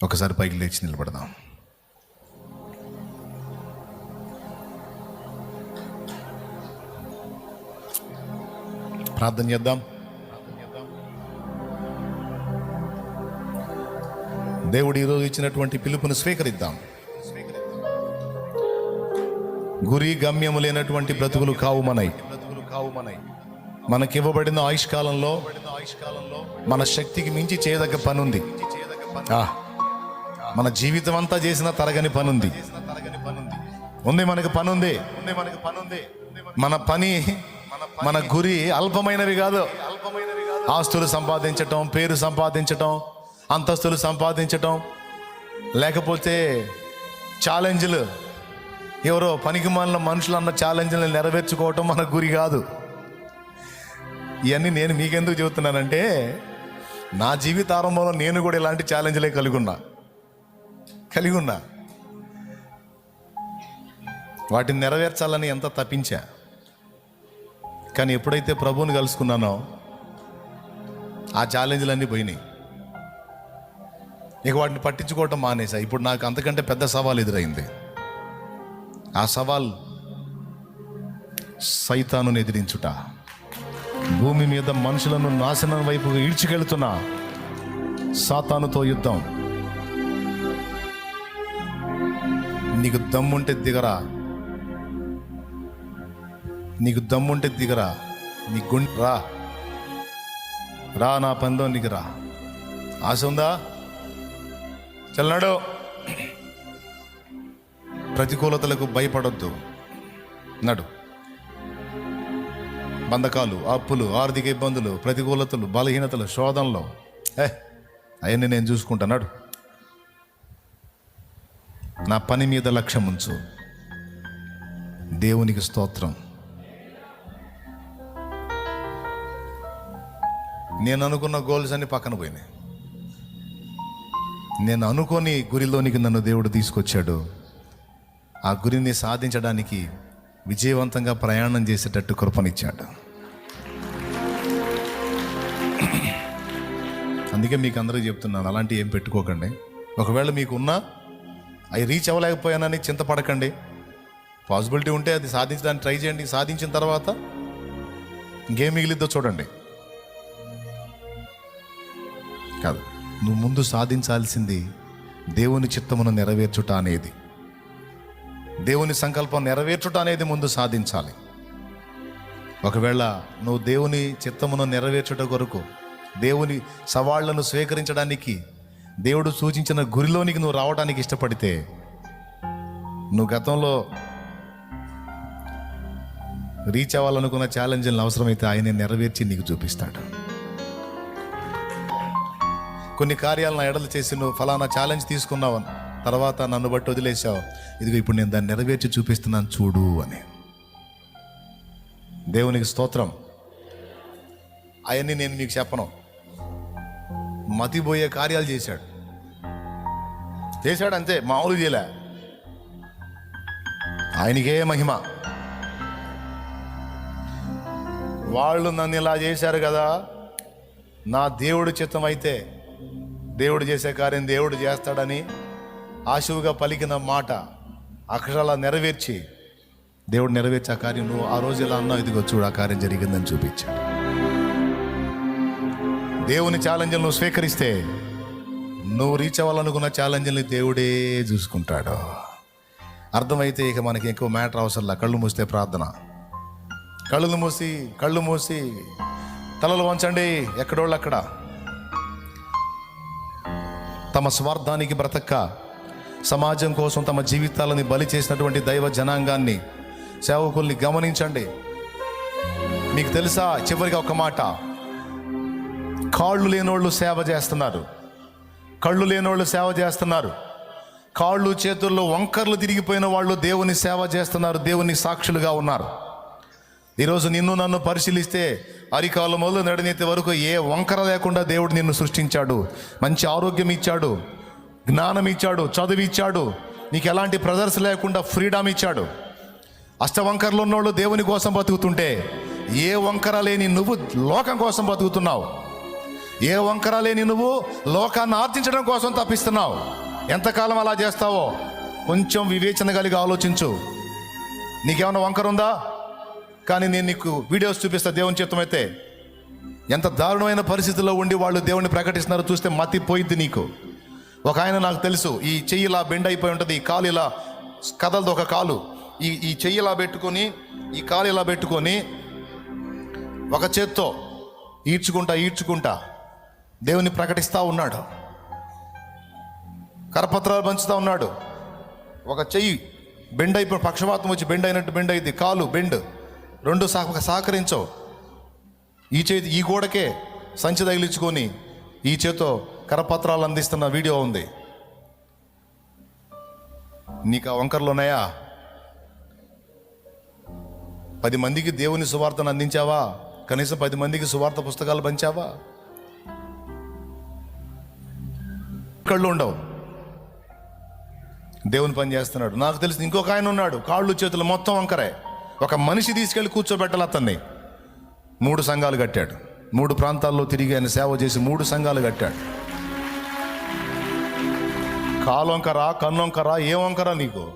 ఒకసారి పైకి లేచి నిలబడదాం. ప్రార్థన చేద్దాం. దేవుడు ఈరోజు ఇచ్చినటువంటి పిలుపును స్వీకరిద్దాం. గురి గమ్యము లేనటువంటి బ్రతుకులు కావు మనై. బ్రతుకులు కావు మనై మనకివ్వబడిన ఆయుష్కాలంలో మన శక్తికి మించి చేయదగ్గ పని ఉంది ఆ, మన జీవితం అంతా చేసిన తరగని పని ఉంది ఉంది మనకి పని ఉంది మనకి పని ఉంది మన పని మన గురి అల్పమైనవి కాదు. ఆస్తులు సంపాదించటం పేరు సంపాదించటం అంతస్తులు సంపాదించటం లేకపోతే ఛాలెంజ్లు. ఎవరో పనికి మాలిన మనుషులు అన్న ఛాలెంజ్లను నెరవేర్చుకోవటం మన గురి కాదు. ఇవన్నీ నేను మీకెందుకు చెబుతున్నానంటే నా జీవిత ఆరంభంలో నేను కూడా ఇలాంటి ఛాలెంజ్లే కలుగున్నా. కలిగి ఉన్నా వాటిని నెరవేర్చాలని ఎంత తప్పించా. కానీ ఎప్పుడైతే ప్రభువుని కలుసుకున్నానో ఆ ఛాలెంజ్లన్నీ పోయినాయి. ఇక వాటిని పట్టించుకోవటం మానేసా. ఇప్పుడు నాకు అంతకంటే పెద్ద సవాల్ ఎదురైంది. ఆ సవాల్ సైతానుని ఎదిరించుట. భూమి మీద మనుషులను నాశనం వైపు ఈడ్చుకెళ్తున్న సాతానుతో యుద్ధం. నీకు దమ్ముంటే దిగరా. నీకు దమ్ముంటే దిగరా. నీ గుండె రా. రా నా పనిలో నీకు రా. ఆశ ఉందా? చల్లనాడు ప్రతికూలతలకు భయపడొద్దు. నడు. బంధకాలు అప్పులు ఆర్థిక ఇబ్బందులు ప్రతికూలతలు బలహీనతలు శోధనలు. ఏ అవన్నీ నేను చూసుకుంటానాడు నా పని మీద లక్ష్యం ఉంచు. దేవునికి స్తోత్రం. నేను అనుకున్న గోల్స్ అన్ని పక్కన పోయినాయి. నేను అనుకోని గురిలోనికి నన్ను దేవుడు తీసుకొచ్చాడు. ఆ గురిని సాధించడానికి విజయవంతంగా ప్రయాణం చేసేటట్టు కృపనిచ్చాడు. అందుకే మీకు అందరూ చెప్తున్నాను అలాంటివి ఏం పెట్టుకోకండి. ఒకవేళ మీకున్నా అవి రీచ్ అవ్వలేకపోయానని చింతపడకండి. పాసిబిలిటీ ఉంటే అది సాధించడానికి ట్రై చేయండి. సాధించిన తర్వాత ఇంకేం మిగిలిద్దో చూడండి. కాదు నువ్వు ముందు సాధించాల్సింది దేవుని చిత్తమును నెరవేర్చుట అనేది. దేవుని సంకల్పం నెరవేర్చుట అనేది ముందు సాధించాలి. ఒకవేళ నువ్వు దేవుని చిత్తమును నెరవేర్చుట కొరకు దేవుని సవాళ్ళను స్వీకరించడానికి దేవుడు సూచించిన గురిలోనికి నువ్వు రావడానికి ఇష్టపడితే నువ్వు గతంలో రీచ్ అవ్వాలనుకున్న ఛాలెంజ్లను అవసరమైతే ఆయనే నెరవేర్చి నీకు చూపిస్తాడు. కొన్ని కార్యాలను ఎడలు చేసి నువ్వు ఫలానా ఛాలెంజ్ తీసుకున్నావు. తర్వాత నన్ను బట్టి వదిలేసావు ఇదిగో ఇప్పుడు నేను దాన్ని నెరవేర్చి చూపిస్తున్నాను చూడు అని. దేవునికి స్తోత్రం. అవన్నీ నేను మీకు చెప్పను. మతిపోయే కార్యాలు చేశాడు. చేశాడు అంతే మామూలు చేయలే. ఆయనకే మహిమ. వాళ్ళు నన్ను ఇలా చేశారు కదా నా దేవుడు చిత్తం అయితే దేవుడు చేసే కార్యం దేవుడు చేస్తాడని ఆశువుగా పలికిన మాట అక్షరాల నెరవేర్చి దేవుడు నెరవేర్చే ఆ కార్యం నువ్వు ఆ రోజు ఇలా అన్నావు ఇదిగో చూడు ఆ కార్యం జరిగిందని చూపించాడు. దేవుని ఛాలెంజ్లు నువ్వు స్వీకరిస్తే నువ్వు రీచ్ అవ్వాలనుకున్న ఛాలెంజ్ని దేవుడే చూసుకుంటాడు. అర్థమైతే ఇక మనకి ఎక్కువ మ్యాటర్ అవసరంలా కళ్ళు మూస్తే ప్రార్థన. కళ్ళు మూసి కళ్ళు మూసి తలలు వంచండి ఎక్కడోళ్ళు అక్కడ. తమ స్వార్థానికి బ్రతక్క సమాజం కోసం తమ జీవితాలని బలి చేసినటువంటి దైవ జనాంగాన్ని సేవకుల్ని గమనించండి. మీకు తెలుసా చివరిగా ఒక మాట. కాళ్ళు లేనోళ్ళు సేవ చేస్తున్నారు. కళ్ళు లేనోళ్ళు సేవ చేస్తున్నారు. కాళ్ళు చేతుల్లో వంకర్లు తిరిగిపోయిన వాళ్ళు దేవుని సేవ చేస్తున్నారు దేవుని సాక్షులుగా ఉన్నారు. ఈరోజు నిన్ను నన్ను పరిశీలిస్తే అరికాలు మొదలు నడినెత్తే వరకు ఏ వంకర లేకుండా దేవుడు నిన్ను సృష్టించాడు. మంచి ఆరోగ్యం ఇచ్చాడు జ్ఞానం ఇచ్చాడు చదువు ఇచ్చాడు నీకు ఎలాంటి ప్రెజర్స్ లేకుండా ఫ్రీడమ్ ఇచ్చాడు. అష్టవంకరలు ఉన్నోళ్ళు దేవుని కోసం బతుకుతుంటే ఏ వంకర లేని నువ్వు లోకం కోసం బతుకుతున్నావు. ఏ వంకర లేని నువ్వు లోకాన్ని ఆర్జించడం కోసం తప్పిస్తున్నావు? ఎంతకాలం అలా చేస్తావో? కొంచెం వివేచన కలిగి ఆలోచించు. నీకేమైనా వంకర ఉందా కానీ నేను నీకు వీడియోస్ చూపిస్తా దేవుని చిత్తమైతే ఎంత దారుణమైన పరిస్థితుల్లో ఉండి వాళ్ళు దేవుణ్ణి ప్రకటిస్తున్నారో చూస్తే మతి పోయిద్ది నీకు. ఒక ఆయన నాకు తెలుసు ఈ చెయ్యి ఇలా బెండ్ అయిపోయి ఉంటుంది ఈ కాలు ఇలా కదలదు ఒక కాలు. ఈ ఈ చెయ్యి ఇలా పెట్టుకొని ఈ కాలు ఇలా పెట్టుకొని ఒక చేత్తో ఈడ్చుకుంటా ఈడ్చుకుంటా. దేవుని ప్రకటిస్తూ ఉన్నాడు. కరపత్రాలు పంచుతూ ఉన్నాడు. ఒక చెయ్యి బెండ్ అయిపోయిన పక్షవాతం వచ్చి బెండ్ అయినట్టు బెండ్ అయింది. కాలు బెండ్. రెండు సహ సహకరించవు. ఈ చేతి ఈ గోడకే సంచి తగిలించుకొని ఈ చేతో కరపత్రాలు అందిస్తున్న వీడియో ఉంది. నీకు ఆ వంకర్లు ఉన్నాయా? పది మందికి దేవుని సువార్తను అందించావా? కనీసం పది మందికి సువార్త పుస్తకాలు పంచావా? కళ్ళు ఉండవు. దేవుని పని చేస్తున్నాడు. నాకు తెలిసి ఇంకొక ఆయన ఉన్నాడు. కాళ్ళు చేతులు మొత్తం వంకరే. ఒక మనిషి తీసుకెళ్ళి కూర్చోబెట్టాలి అతన్ని. మూడు సంఘాలు కట్టాడు. మూడు ప్రాంతాల్లో తిరిగి ఆయన సేవ చేసి మూడు సంఘాలు కట్టాడు. కాలొంకరా కన్నొంకరా ఏ వంకరా నీకు?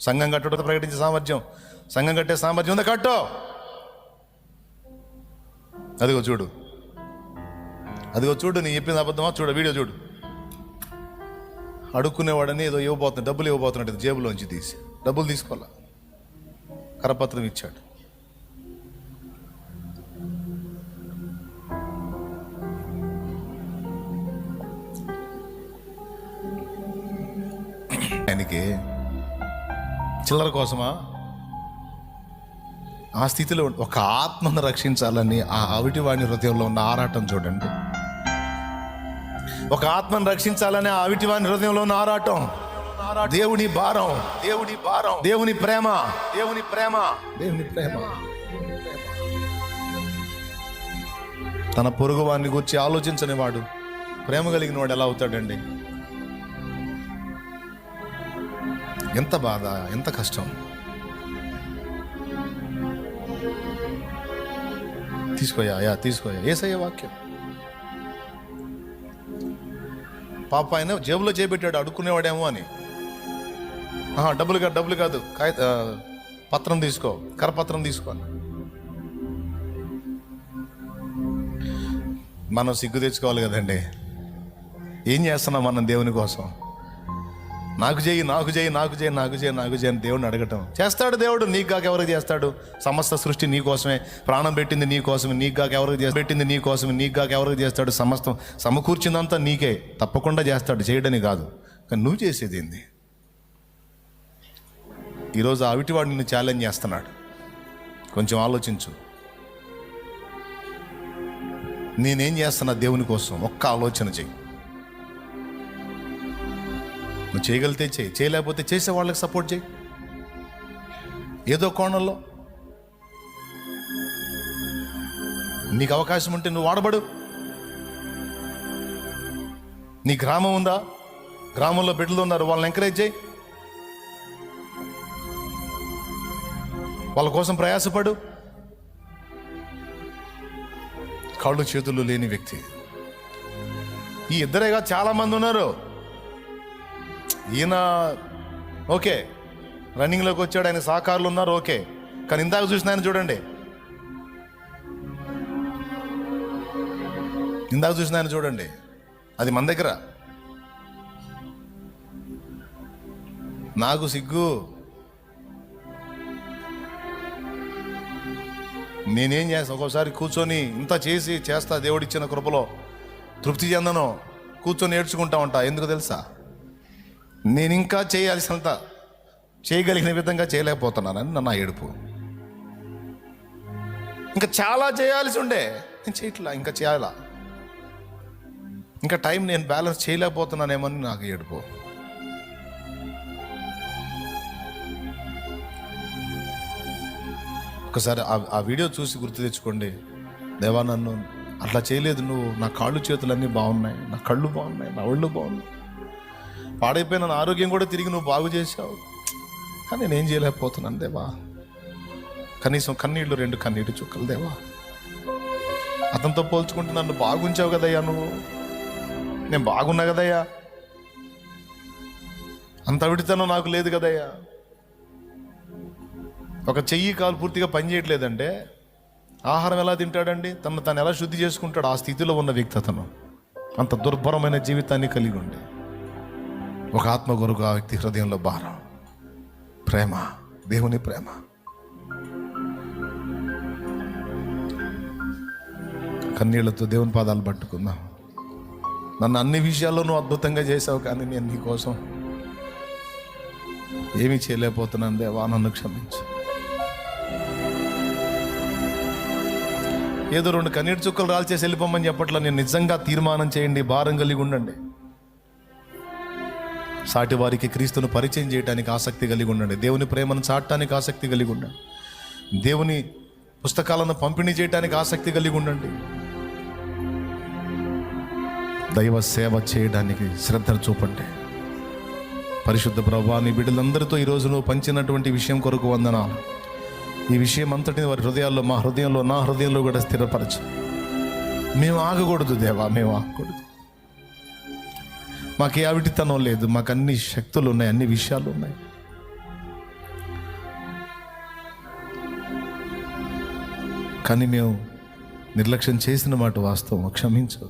సంఘం కట్టడంతో ప్రకటించే సామర్థ్యం. సంఘం కట్టే సామర్థ్యం ఉందా? కట్టో. అదిగో చూడు. అదిగో చూడు నీ చెప్పింది అబద్ధమా? చూడు వీడియో చూడు. అడుక్కునేవాడని ఏదో ఇవ్వబోతున్నాడు డబ్బులు ఇవ్వబోతున్నాడు జేబులోంచి తీసి డబ్బులు తీసుకోవాలా? కరపత్రం ఇచ్చాడు. ఆయనకి చిల్లర కోసమా? ఆ స్థితిలో ఒక ఆత్మను రక్షించాలని ఆ అవిటివాణి హృదయంలో ఉన్న ఆరాటం చూడండి. ఒక ఆత్మను రక్షించాలని ఆ అవిటి వాణి హృదయంలో ఉన్న ఆరాటం. దేవుని భారం. దేవుని భారం. దేవుని ప్రేమ. దేవుని ప్రేమ. దేవుని ప్రేమ. తన పొరుగు వాడిని గురించి ఆలోచించని వాడు ప్రేమ కలిగిన వాడు ఎలా అవుతాడండి? ఎంత బాధ ఎంత కష్టం. తీసుకోయా యా తీసుకోయా ఏసయ్య వాక్యం. పాప ఆయన జేబులో చేపెట్టాడు అడుక్కునేవాడేమో అని. డబ్బులు కాదు డబ్బులు కాదు కాయ పత్రం తీసుకో కరపత్రం తీసుకో మనం సిగ్గు తెచ్చుకోవాలి కదండి. ఏం చేస్తున్నాం మనం దేవుని కోసం? నాకు చేయి నాకు చేయి నాకు చేయి నాకు చేయి నాకు చేయి అని దేవుడిని అడగటం. చేస్తాడు దేవుడు నీకు కాక ఎవరికి చేస్తాడు? సమస్త సృష్టి నీ కోసమే. ప్రాణం పెట్టింది నీ కోసమే. నీకు కాక ఎవరికి పెట్టింది నీ కోసమే. నీకు కాక ఎవరికి చేస్తాడు? సమస్తం సమకూర్చిందంతా నీకే. తప్పకుండా చేస్తాడు. చేయడని కాదు. కానీ నువ్వు చేసేది ఏంది? ఈరోజు ఆవిటివాడు అవిటివాడు నిన్ను ఛాలెంజ్ చేస్తున్నాడు. కొంచెం ఆలోచించు. నేనేం చేస్తున్నా దేవుని కోసం? ఒక్క ఆలోచన చెయ్యి. నువ్వు చేయగలిగితే చేయి. చేయలేకపోతే చేసే వాళ్ళకి సపోర్ట్ చేయి. ఏదో కోణంలో నీకు అవకాశం ఉంటే నువ్వు వాడబడు. నీ గ్రామం ఉందా? గ్రామంలో బిడ్డలు ఉన్నారు వాళ్ళని ఎంకరేజ్ చేయి. వాళ్ళ కోసం ప్రయాసపడు. కాళ్ళు చేతులు లేని వ్యక్తి. ఈ ఇద్దరేగా చాలా మంది ఉన్నారు. ఈయన ఓకే. రన్నింగ్లోకి వచ్చాడు ఆయన సహకారులు ఉన్నారు ఓకే. కానీ ఇందాక చూసిన ఆయన చూడండి. ఇందాక చూసిన ఆయన చూడండి. అది మన దగ్గర. నాకు సిగ్గు. నేనేం చేస్తాను ఒక్కోసారి కూర్చొని ఇంత చేసి చేస్తా దేవుడిచ్చిన కృపలో. తృప్తి చెందను. కూర్చొని ఏడ్చుకుంటా ఉంటా. ఎందుకు తెలుసా? నేను ఇంకా చేయాల్సినంత చేయగలిగిన విధంగా చేయలేకపోతున్నానని నా ఏడుపు. ఇంకా చాలా చేయాల్సి ఉండే. నేను చేయట్లా ఇంకా చేయాలా? ఇంకా టైం నేను బ్యాలెన్స్ చేయలేకపోతున్నానేమని నాకు ఏడుపు. ఒకసారి ఆ ఆ వీడియో చూసి గుర్తు తెచ్చుకోండి. దేవా నన్ను అట్లా చేయలేదు నువ్వు. నా కాళ్ళు చేతులన్నీ బాగున్నాయి. నా కళ్ళు బాగున్నాయి. నా ఒళ్ళు బాగున్నాయి. పాడైపోయిన నా ఆరోగ్యం కూడా తిరిగి నువ్వు బాగు చేశావు. కానీ నేనేం చేయలేకపోతున్నాను దేవా. కనీసం కన్నీళ్ళు రెండు కన్నీటి చుక్కలు దేవా. అతనితో పోల్చుకుంటే నన్ను బాగుంచావు కదయ్యా నువ్వు. నేను బాగున్నా కదయ్యా. అంత విడితనం నాకు లేదు కదయ్యా. ఒక చెయ్యి కాలు పూర్తిగా పనిచేయట్లేదంటే ఆహారం ఎలా తింటాడండి? తను తను ఎలా శుద్ధి చేసుకుంటాడు? ఆ స్థితిలో ఉన్న వ్యక్తి అతను అంత దుర్భరమైన జీవితాన్ని కలిగి ఉండే. ఒక ఆత్మ కొరకు ఆ వ్యక్తి హృదయంలో భారం. ప్రేమ దేవుని ప్రేమ. కన్నీళ్ళతో దేవుని పాదాలు పట్టుకుందాం. నన్ను అన్ని విషయాల్లోనూ అద్భుతంగా చేసావు కానీ నేను నీకోసం ఏమీ చేయలేకపోతున్నాను దేవా నన్ను క్షమించు. ఏదో రెండు కన్నీటి చుక్కలు రాల్చేసి వెళ్ళిపోమని చెప్పట్లా నేను నిజంగా తీర్మానం చేయండి భారం కలిగి ఉండండి. సాటి వారికి క్రీస్తును పరిచయం చేయడానికి ఆసక్తి కలిగి ఉండండి. దేవుని ప్రేమను చాటడానికి ఆసక్తి కలిగి ఉండండి. దేవుని పుస్తకాలను పంపిణీ చేయడానికి ఆసక్తి కలిగి ఉండండి. దైవ సేవ చేయడానికి శ్రద్ధ చూపండి. పరిశుద్ధ ప్రభా నీ బిడ్డలందరితో ఈరోజు నువ్వు పంచినటువంటి విషయం కొరకు వందనాలు. ఈ విషయం అంతటిని వారి హృదయాల్లో మా హృదయంలో నా హృదయంలో కూడా స్థిరపరచు. మేము ఆగకూడదు దేవా మేము ఆగకూడదు. మాకు ఏ అవిటితనం లేదు. మాకు అన్ని శక్తులు ఉన్నాయి అన్ని విషయాలు ఉన్నాయి. కానీ మేము నిర్లక్ష్యం చేసిన మాట వాస్తవం. క్షమించు.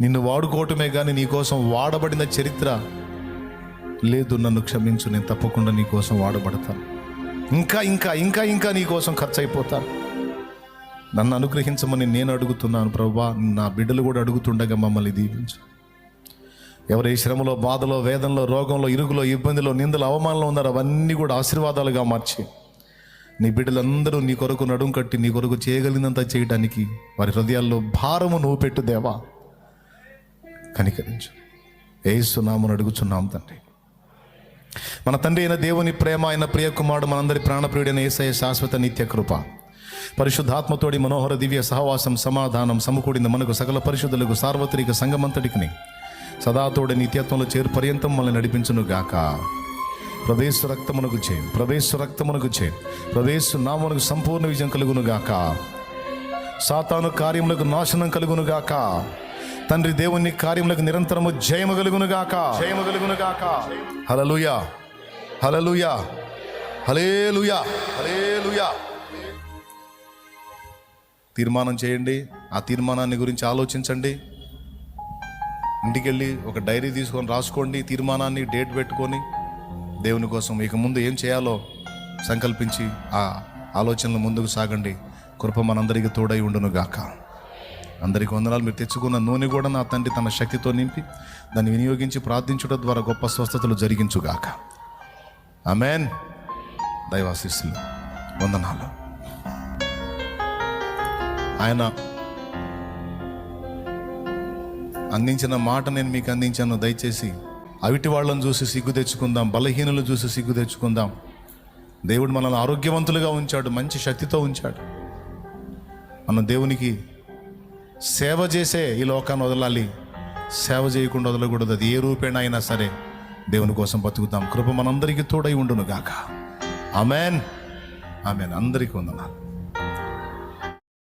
నిన్ను వాడుకోవటమే కానీ నీకోసం వాడబడిన చరిత్ర లేదు. నన్ను క్షమించు. నేను తప్పకుండా నీ కోసం వాడబడతాను. ఇంకా ఇంకా ఇంకా ఇంకా నీ కోసం ఖర్చు అయిపోతాను నన్ను అనుగ్రహించమని నేను అడుగుతున్నాను. ప్రభా నా బిడ్డలు కూడా అడుగుతుండగా మమ్మల్ని దీవించు. ఎవరు ఈ శ్రమలో బాధలో వేదంలో రోగంలో ఇరుగులో ఇబ్బందిలో నిందలు అవమానంలో ఉన్నారో అవన్నీ కూడా ఆశీర్వాదాలుగా మార్చి. నీ బిడ్డలందరూ నీ కొరకు నడుం కట్టి నీ కొరకు చేయగలిగినంత చేయడానికి వారి హృదయాల్లో భారము నువ్వు పెట్టు దేవా. కనికరించు. ఏసునామని అడుగుచున్నాం తండ్రి. మన తండ్రి అయిన దేవుని ప్రేమ అయిన ప్రియ కుమారుడు మనందరి ప్రాణప్రియుడైన ఏసయ శాశ్వత నిత్య కృప. పరిశుద్ధాత్మతోడి మనోహర దివ్య సహవాసం సమాధానం సమకూడిన మనకు సకల పరిశుద్ధులకు సార్వత్రిక సంగమంతటికి సదాతోడి నిత్యత్వంలో చేరు పర్యంతం మనల్ని నడిపించును గాక. ప్రదేశ రక్తమునకు చే ప్రదేశ రక్తమునకు చే ప్రదేశ నామనకు సంపూర్ణ విజయం కలుగును గాక. సాతాను కార్యములకు నాశనం కలుగును గాక. తండ్రి దేవుని కార్యములకు నిరంతరము జయము కలుగును గాక. జయము కలుగును గాక. హలలుయా హలలుయా హలేలుయా హలేలుయా తీర్మానం చేయండి. ఆ తీర్మానాన్ని గురించి ఆలోచించండి. ఇంటికి వెళ్ళి ఒక డైరీ తీసుకొని రాసుకోండి తీర్మానాన్ని డేట్ పెట్టుకొని. దేవుని కోసం ఇక ముందు ఏం చేయాలో సంకల్పించి ఆ ఆలోచనలు ముందుకు సాగండి. కృప మనందరికీ తోడై ఉండును గాక అందరికి వందనాలు. మీరు తెచ్చుకున్న నూనె కూడా నా తండ్రి తన శక్తితో నింపి దాన్ని వినియోగించి ప్రార్థించడం ద్వారా గొప్ప స్వస్థతలు జరిగించుగాక. అమెన్ దైవాశిస్సులు. వందనాలు. ఆయన అందించిన మాట నేను మీకు అందించాను దయచేసి. అవిటి వాళ్ళని చూసి సిగ్గు తెచ్చుకుందాం బలహీనులు చూసి సిగ్గు తెచ్చుకుందాం. దేవుడు మనల్ని ఆరోగ్యవంతులుగా ఉంచాడు మంచి శక్తితో ఉంచాడు. మన దేవునికి సేవ చేసే ఈ లోకాన్ని వదలాలి. సేవ చేయకుండా వదలకూడదు అది ఏ రూపేణ అయినా సరే దేవుని కోసం బతుకుతాం. కృప మనందరికీ తోడై ఉండును గాక ఆమెన్. ఆమెన్. అందరికీ వందనాలు.